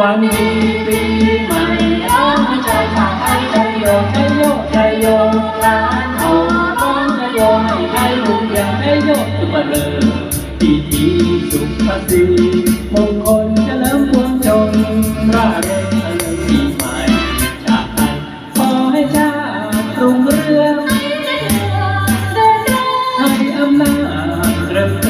วันดีปีใหม่ร้องให้ใจชาติไทยใจโยใจโยใจโยร้านโอร้องใจโยให้ไทยรุ่งเรืองใจโยสุขเลิศปีดีสุขภาษีมงคลเฉลิมพวงชนร่าเริงเฉลิมปีใหม่ชาติไทยขอให้ชาติรุ่งเรืองให้อำนาจเริ่ม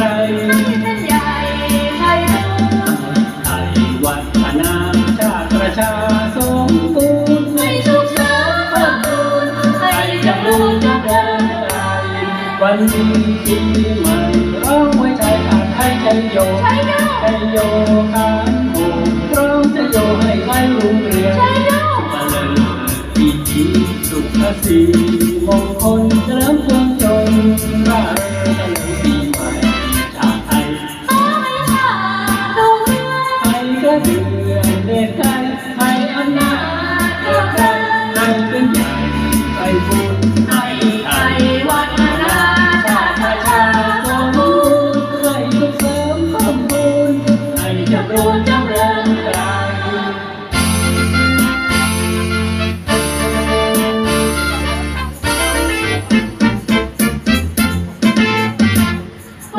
วันดีปีใหม่ร้องไว้ใจขาดให้ใจโยใจโยขานโหร้องใจโยให้ไทยรุ่งเรืองมาเลยปีดีสุขสี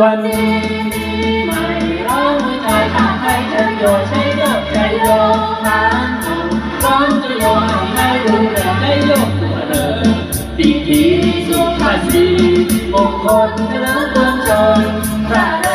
วันนี้ใหม่เราใจชาติไทยจะโยใช้เลิกใจโยทางร้องจะโยให้ให้รู้เรื่ได้ยกตัวเลยปีทีสุขภาษีมงคลเฉลิมพวงจนพระ